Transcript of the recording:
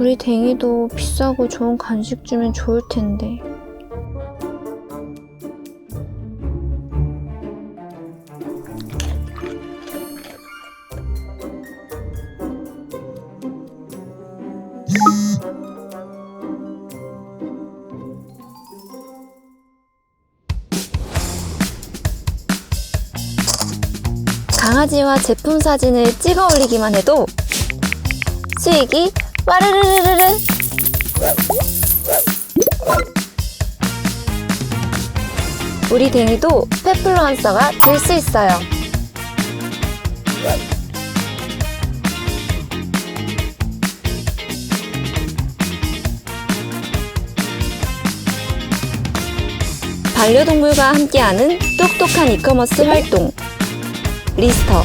우리 댕이도 비싸고 좋은 간식 주면 좋을 텐데. 강아지와 제품 사진을 찍어 올리기만 해도 수익이 와르르르르르. 우리 댕이도 페플루언서가 될 수 있어요. 반려동물과 함께하는 똑똑한 이커머스 활동. 리스터